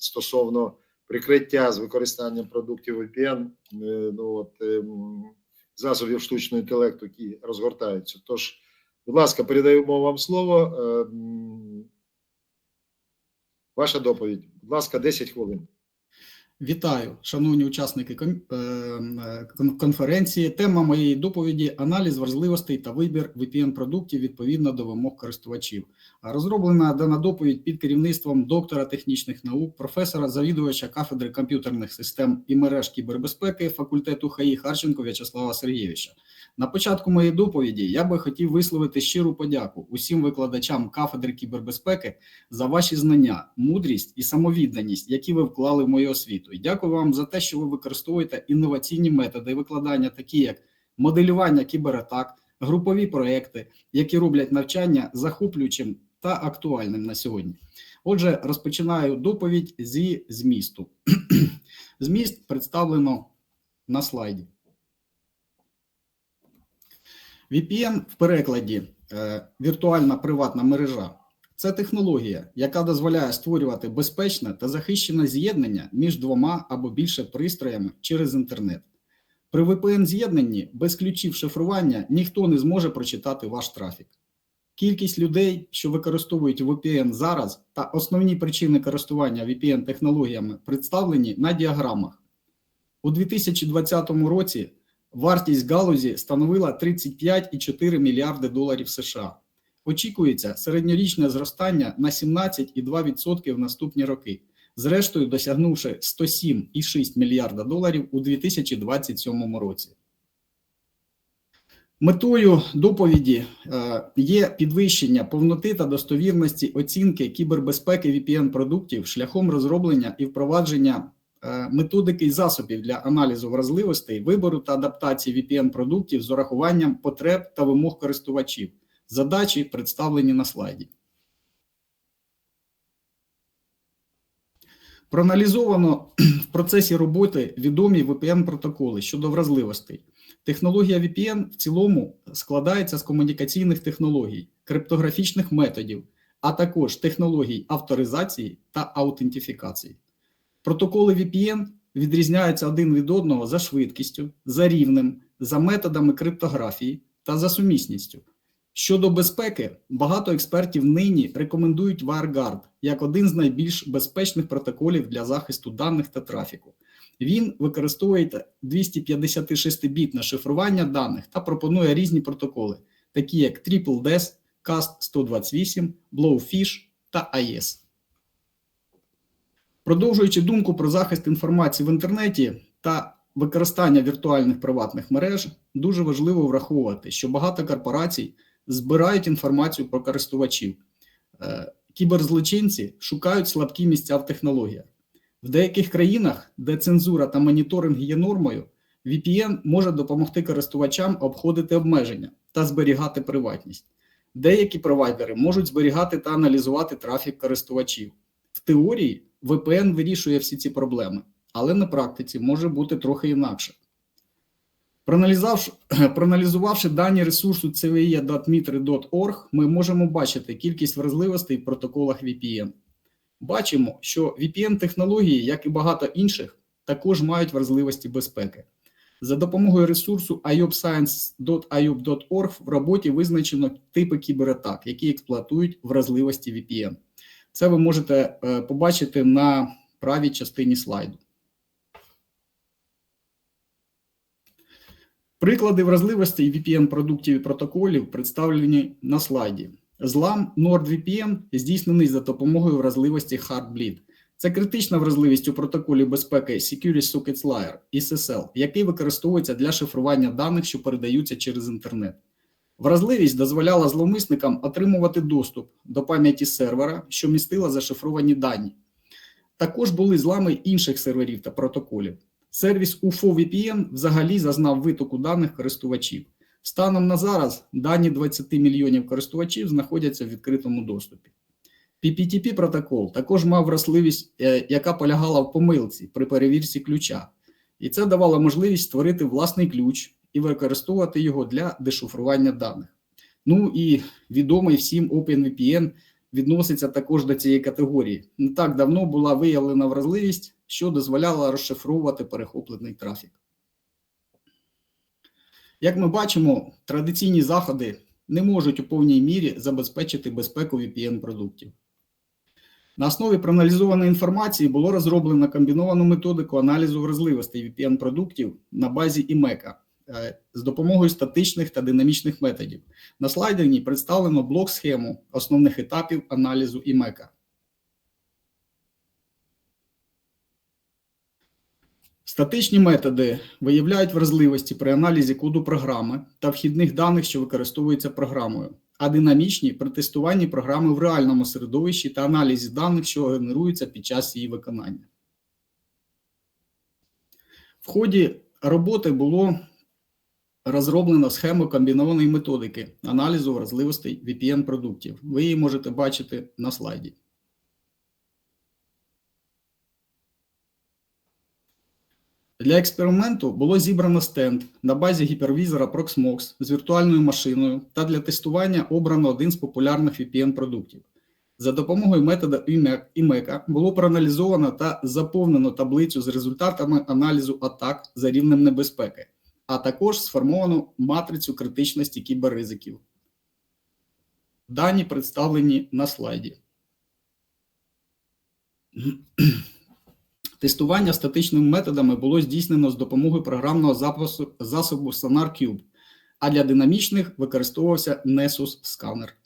стосовно прикриття з використанням продуктів VPN, е, ну от ем, засобів штучного інтелекту, які розгортаються. Тож, будь ласка, передаємо вам слово. Ем, Ваша доповідь. Будь ласка, 10 хвилин. Вітаю, шановні учасники е, е, кон- конференції. Тема моєї доповіді аналіз важливостей та вибір VPN-продуктів відповідно до вимог користувачів. Розроблена дана доповідь під керівництвом доктора технічних наук, професора, завідувача кафедри комп'ютерних систем і мереж кібербезпеки факультету ХАІ Харченко В'ячеслава Сергійовича. На початку моєї доповіді я би хотів висловити щиру подяку усім викладачам кафедри кібербезпеки за ваші знання, мудрість і самовідданість, які ви вклали в мою освіту. І дякую вам за те, що ви використовуєте інноваційні методи викладання, такі як моделювання кібератак, групові проекти, які роблять навчання захоплюючим та актуальним на сьогодні. Отже, розпочинаю доповідь зі змісту. Зміст представлено на слайді. VPN в перекладі е, віртуальна приватна мережа. Це технологія, яка дозволяє створювати безпечне та захищене з'єднання між двома або більше пристроями через інтернет. При VPN-з'єднанні без ключів шифрування ніхто не зможе прочитати ваш трафік. Кількість людей, що використовують VPN зараз, та основні причини користування VPN-технологіями представлені на діаграмах. У 2020 році вартість галузі становила 35,4 мільярди доларів США. Очікується середньорічне зростання на 17,2% в наступні роки, зрештою досягнувши 107,6 мільярда доларів у 2027 році. Метою доповіді е, є підвищення повноти та достовірності оцінки кібербезпеки VPN-продуктів шляхом розроблення і впровадження е, методики і засобів для аналізу вразливостей, вибору та адаптації VPN-продуктів з урахуванням потреб та вимог користувачів. Задачі представлені на слайді. Проаналізовано в процесі роботи відомі VPN-протоколи щодо вразливостей. Технологія VPN в цілому складається з комунікаційних технологій, криптографічних методів, а також технологій авторизації та аутентифікації. Протоколи VPN відрізняються один від одного за швидкістю, за рівнем, за методами криптографії та за сумісністю. Щодо безпеки, багато експертів нині рекомендують WireGuard як один з найбільш безпечних протоколів для захисту даних та трафіку. Він використовує 256-бітне шифрування даних та пропонує різні протоколи, такі як TripleDES, CAST-128, Blowfish та AES. Продовжуючи думку про захист інформації в інтернеті та використання віртуальних приватних мереж, дуже важливо враховувати, що багато корпорацій збирають інформацію про користувачів. Е, Кіберзлочинці шукають слабкі місця в технологіях. В деяких країнах, де цензура та моніторинг є нормою, VPN може допомогти користувачам обходити обмеження та зберігати приватність. Деякі провайдери можуть зберігати та аналізувати трафік користувачів. В теорії VPN вирішує всі ці проблеми, але на практиці може бути трохи інакше. Проаналізувавши, дані ресурсу cve.mitre.org, ми можемо бачити кількість вразливостей в протоколах VPN. Бачимо, що VPN-технології, як і багато інших, також мають вразливості безпеки. За допомогою ресурсу iopscience.iop.org в роботі визначено типи кібератак, які експлуатують вразливості VPN. Це ви можете е, побачити на правій частині слайду. Приклади вразливостей VPN-продуктів і протоколів представлені на слайді. Злам NordVPN здійснений за допомогою вразливості Heartbleed. Це критична вразливість у протоколі безпеки Security Sockets Layer SSL, який використовується для шифрування даних, що передаються через інтернет. Вразливість дозволяла зловмисникам отримувати доступ до пам'яті сервера, що містила зашифровані дані. Також були злами інших серверів та протоколів. Сервіс UFO VPN взагалі зазнав витоку даних користувачів. Станом на зараз дані 20 мільйонів користувачів знаходяться в відкритому доступі. PPTP протокол також мав вразливість, е, яка полягала в помилці при перевірці ключа, і це давало можливість створити власний ключ і використовувати його для дешифрування даних. Ну і відомий всім OpenVPN, відноситься також до цієї категорії. Не так давно була виявлена вразливість, що дозволяла розшифровувати перехоплений трафік. Як ми бачимо, традиційні заходи не можуть у повній мірі забезпечити безпеку VPN-продуктів. На основі проаналізованої інформації було розроблено комбіновану методику аналізу вразливостей VPN-продуктів на базі IMECA е, з допомогою статичних та динамічних методів. На слайдері представлено блок-схему основних етапів аналізу IMECA. Статичні методи виявляють вразливості при аналізі коду програми та вхідних даних, що використовуються програмою, а динамічні при тестуванні програми в реальному середовищі та аналізі даних, що генеруються під час її виконання. В ході роботи було розроблено схему комбінованої методики аналізу вразливостей VPN-продуктів. Ви її можете бачити на слайді. Для експерименту було зібрано стенд на базі гіпервізора Proxmox з віртуальною машиною та для тестування обрано один з популярних VPN-продуктів. За допомогою методу IMECA було проаналізовано та заповнено таблицю з результатами аналізу атак за рівнем небезпеки, а також сформовано матрицю критичності кіберризиків. Дані представлені на слайді. Тестування статичними методами було здійснено з допомогою програмного запису, засобу SonarCube, а для динамічних використовувався Nessus сканер.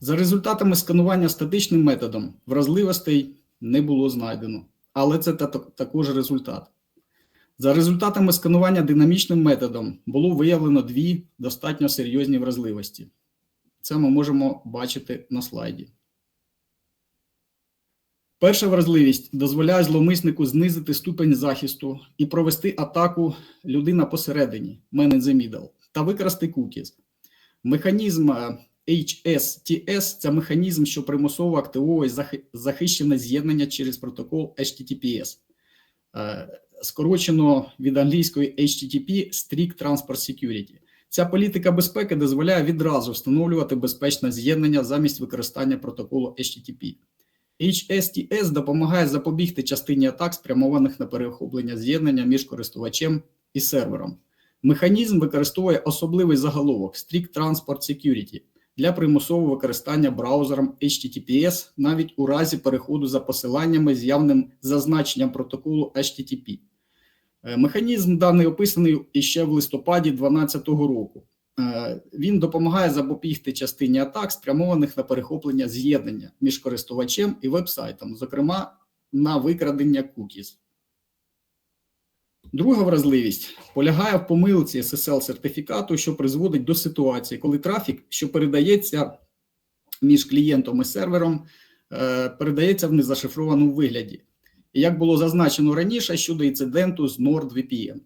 За результатами сканування статичним методом вразливостей не було знайдено, але це також результат. За результатами сканування динамічним методом було виявлено дві достатньо серйозні вразливості. Це ми можемо бачити на слайді. Перша вразливість дозволяє зловмиснику знизити ступень захисту і провести атаку людина посередині, man the middle, та викрасти cookies. Механізм е, HSTS – це механізм, що примусово активовує захищене з'єднання через протокол HTTPS. Е, Скорочено від англійської HTTP – Strict Transport Security. Ця політика безпеки дозволяє відразу встановлювати безпечне з'єднання замість використання протоколу HTTP. HSTS допомагає запобігти частині атак, спрямованих на перехоплення з'єднання між користувачем і сервером. Механізм використовує особливий заголовок Strict Transport Security для примусового використання браузером HTTPS навіть у разі переходу за посиланнями з явним зазначенням протоколу HTTP. Е, Механізм даний описаний іще в листопаді 2012 року. Е, Він допомагає запобігти частині атак, спрямованих на перехоплення з'єднання між користувачем і вебсайтом, зокрема на викрадення cookies. Друга вразливість полягає в помилці SSL сертифікату, що призводить до ситуації, коли трафік, що передається між клієнтом і сервером, е, передається в незашифрованому вигляді. І як було зазначено раніше щодо інциденту з NordVPN.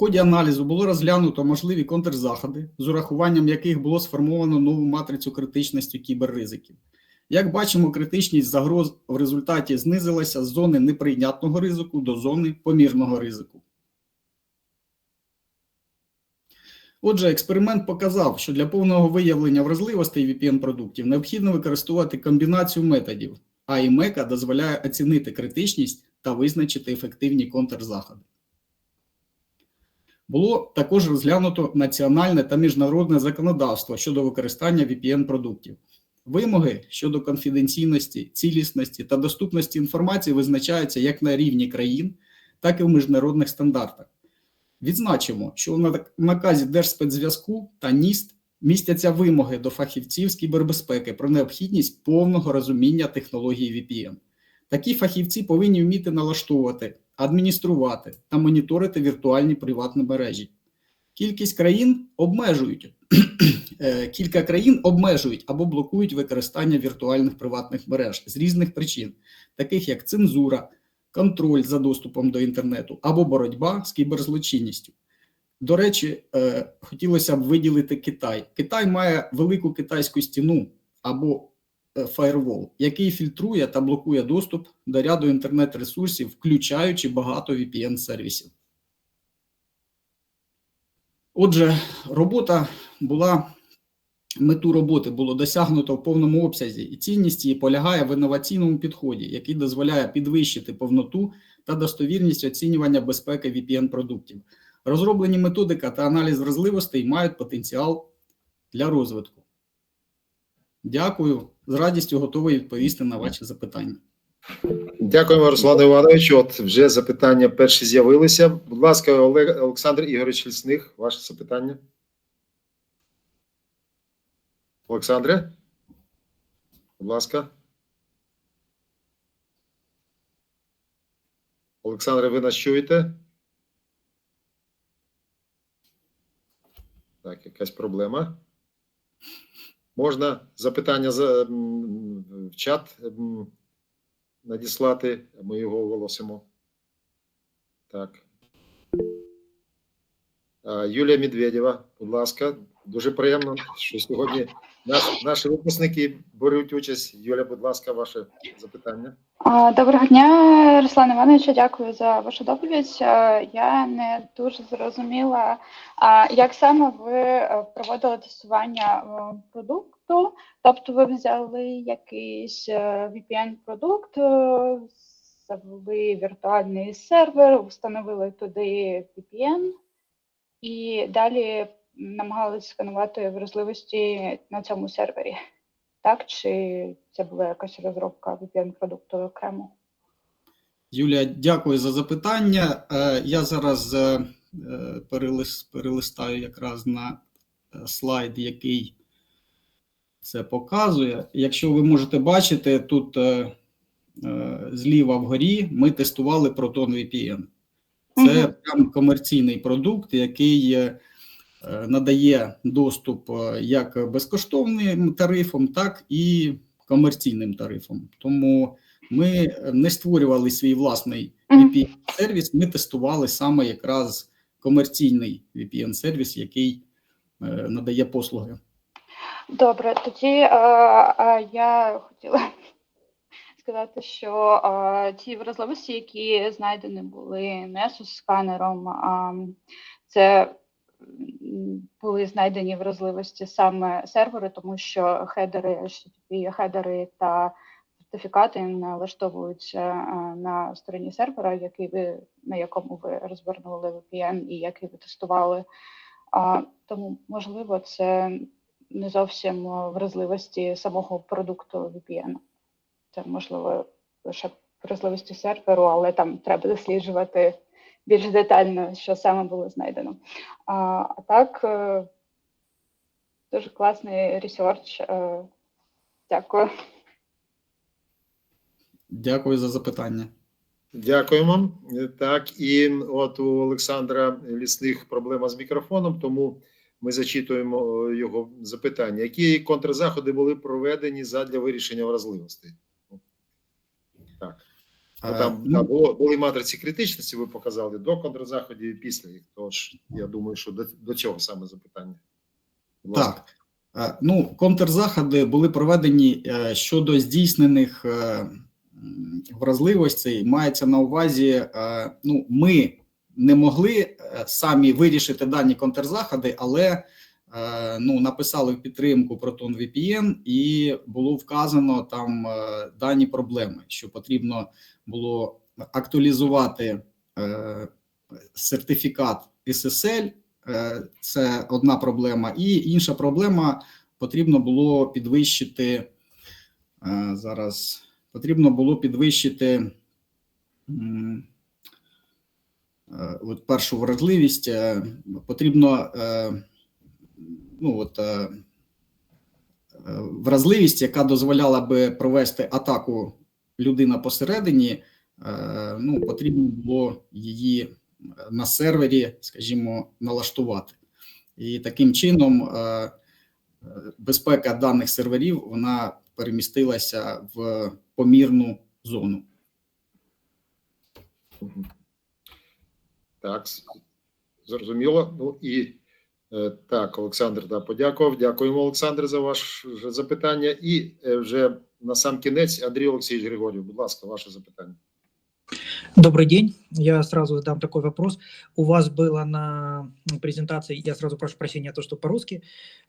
Ході аналізу було розглянуто можливі контрзаходи, з урахуванням яких було сформовано нову матрицю критичності кіберризиків. Як бачимо, критичність загроз в результаті знизилася з зони неприйнятного ризику до зони помірного ризику. Отже, експеримент показав, що для повного виявлення вразливостей VPN-продуктів необхідно використовувати комбінацію методів, а IMECA дозволяє оцінити критичність та визначити ефективні контрзаходи. Було також розглянуто національне та міжнародне законодавство щодо використання VPN-продуктів. Вимоги щодо конфіденційності, цілісності та доступності інформації визначаються як на рівні країн, так і в міжнародних стандартах. Відзначимо, що в наказі Держспецзв'язку та НІСТ містяться вимоги до фахівців з кібербезпеки про необхідність повного розуміння технології VPN. Такі фахівці повинні вміти налаштовувати, адмініструвати та моніторити віртуальні приватні мережі. Кількість країн обмежують Е, кілька країн обмежують або блокують використання віртуальних приватних мереж з різних причин, таких як цензура, контроль за доступом до інтернету або боротьба з кіберзлочинністю. До речі, е, хотілося б виділити Китай. Китай має велику китайську стіну або фаєрвол, який фільтрує та блокує доступ до ряду інтернет-ресурсів, включаючи багато VPN-сервісів. Отже, робота була мету роботи було досягнуто в повному обсязі, і цінність її полягає в інноваційному підході, який дозволяє підвищити повноту та достовірність оцінювання безпеки VPN-продуктів. Розроблені методика та аналіз вразливостей мають потенціал для розвитку. Дякую. З радістю готовий відповісти на ваші запитання. Дякуємо, Руслан Іванович. От вже запитання перші з'явилися. Будь ласка, Олег Олександр Ігорович Лісних, ваше запитання. Олександре? Будь ласка. Олександре, ви нас чуєте? Так, якась проблема. Можна запитання за, в чат надіслати, ми його оголосимо. Так. Юлія Медведєва, будь ласка, дуже приємно, що сьогодні наш, наші випускники беруть участь. Юля, будь ласка, ваше запитання. Доброго дня, Руслан Іванович, дякую за вашу доповідь. Е, Я не дуже зрозуміла, як саме ви е, проводили тестування е, продукту, тобто ви взяли якийсь VPN-продукт, завели віртуальний сервер, встановили туди VPN і далі намагались сканувати вразливості на цьому сервері. Так, чи це була якась розробка VPN-продукту окремо? Юлія, дякую за запитання. Е, Я зараз е, е, перелис- перелистаю якраз на слайд, який це показує. Якщо ви можете бачити, тут зліва вгорі ми тестували Proton VPN. Це прям комерційний продукт, який надає доступ е, як безкоштовним тарифом, так і комерційним тарифом. Тому ми не створювали свій власний Мгм. VPN-сервіс, ми тестували саме якраз комерційний VPN-сервіс, який е, надає послуги. Добре, тоді е, е, я хотіла сказати, що е, ті вразливості, які знайдені були Nessus сканером, а, це були знайдені вразливості саме сервери, тому що хедери, HTTP хедери та сертифікати налаштовуються е, на стороні сервера, який ви на якому ви розвернули VPN і який ви тестували. А, тому, можливо, це не зовсім вразливості самого продукту VPN. Це можливо лише вразливості серверу, але там треба досліджувати більш детально, що саме було знайдено. А, а так, е, дуже класний ресерч. е, Дякую. Дякую за запитання. Дякуємо. Так, і от у Олександра Лісних проблема з мікрофоном, тому ми зачитуємо е, його запитання. Які контрзаходи були проведені задля вирішення вразливостей? Так. Ну, Е, там, ну, там було, були матриці критичності, ви показали до контрзаходів і після їх. Тож я думаю, що до, до цього саме запитання. Ласка. Так. Ну, контрзаходи були проведені е, щодо здійснених е, вразливостей. Мається на увазі, е, ну, ми не могли самі вирішити дані контрзаходи, але ну, написали в підтримку Proton VPN і було вказано там е, дані проблеми, що потрібно було актуалізувати е, сертифікат SSL Е, Це одна проблема. І інша проблема потрібно було підвищити е, зараз. Потрібно було підвищити е, от першу вразливість. е, Потрібно е, ну, от, е, е, вразливість, яка дозволяла би провести атаку людина посередині. е, Ну, потрібно було її на сервері, скажімо, налаштувати. І таким чином е, е, безпека даних серверів вона перемістилася в помірну зону. Так, зрозуміло. Ну і е, так, Олександр да, подякував. Дякуємо, Олександр, за ваше запитання. І е, вже на сам кінець Андрій Олексійович Григорів, будь ласка, ваше запитання. Добрый день. Я сразу задам такой вопрос. У вас было на презентации, я сразу прошу прощения, то, что по-русски,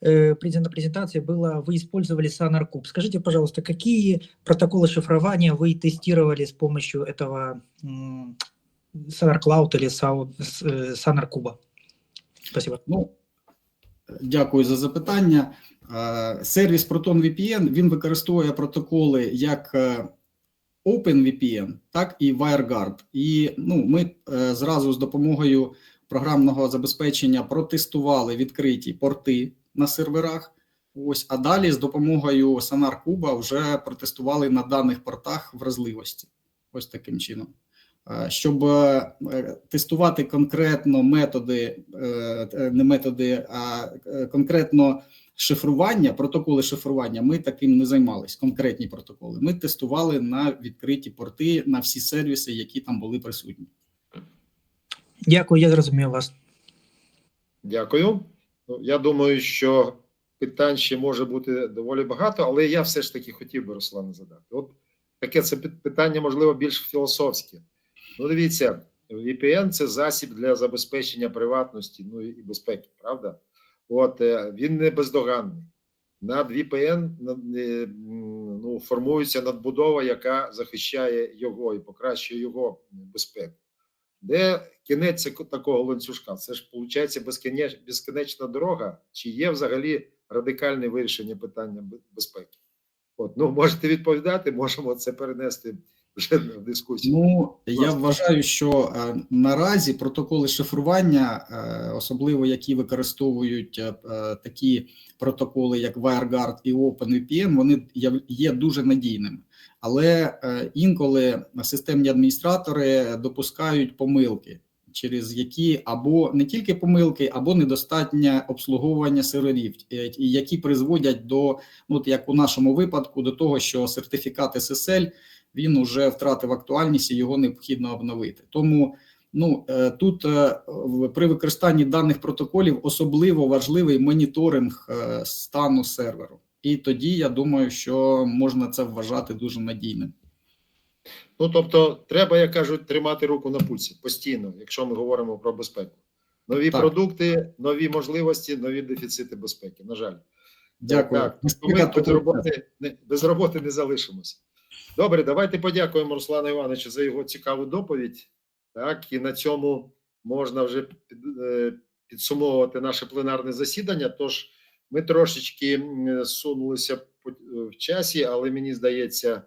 э, презен- на презентации было, вы использовали SonarCube. Скажите, пожалуйста, какие протоколы шифрования вы тестировали с помощью этого м, SonarCloud или Sau- с- э, SonarCube? Спасибо. Ну, дякую за запитання. Е, Сервіс Proton VPN він використовує протоколи як е, OpenVPN, так і WireGuard. І ну, ми е, зразу з допомогою програмного забезпечення протестували відкриті порти на серверах. Ось, а далі з допомогою SonarCube вже протестували на даних портах вразливості. Ось таким чином. Е, Щоб е, е, тестувати конкретно методи, не методи, а конкретно шифрування, протоколи шифрування, ми таким не займалися, конкретні протоколи. Ми тестували на відкриті порти на всі сервіси, які там були присутні. Дякую, я зрозумів вас. Дякую. Ну, я думаю, що питань ще може бути доволі багато, але я все ж таки хотів би Руслана задати. От таке це питання, можливо, більш філософське. Ну, дивіться, VPN це засіб для забезпечення приватності ну і безпеки, правда? От е, він не бездоганний. Над VPN е, ну, формується надбудова, яка захищає його і покращує його безпеку. Де кінець такого ланцюжка? Це ж виходить безкінеч, безкінечна дорога, чи є взагалі радикальне вирішення питання безпеки? От, ну можете відповідати, можемо це перенести вже в дискусію. Ну я вважаю, що е, наразі протоколи шифрування, е, особливо які використовують е, е, такі протоколи, як WireGuard і OpenVPN, вони є дуже надійними. Але е, інколи системні адміністратори допускають помилки, через які або не тільки помилки, або недостатнє обслуговування серверів, які призводять до, ну от як у нашому випадку, до того, що сертифікат SSL він уже втратив актуальність і його необхідно обновити. Тому ну е, тут е, при використанні даних протоколів особливо важливий моніторинг е, стану серверу. І тоді я думаю, що можна це вважати дуже надійним. Ну тобто, треба, як кажуть, тримати руку на пульсі постійно, якщо ми говоримо про безпеку. Нові Так. продукти, нові можливості, нові дефіцити безпеки. На жаль, Дякую. Так, Безпека ми без роботи не без роботи не залишимося. Добре, давайте подякуємо Руслану Івановичу за його цікаву доповідь. Так, і на цьому можна вже е, підсумовувати наше пленарне засідання. Тож ми трошечки сунулися в часі, але мені здається,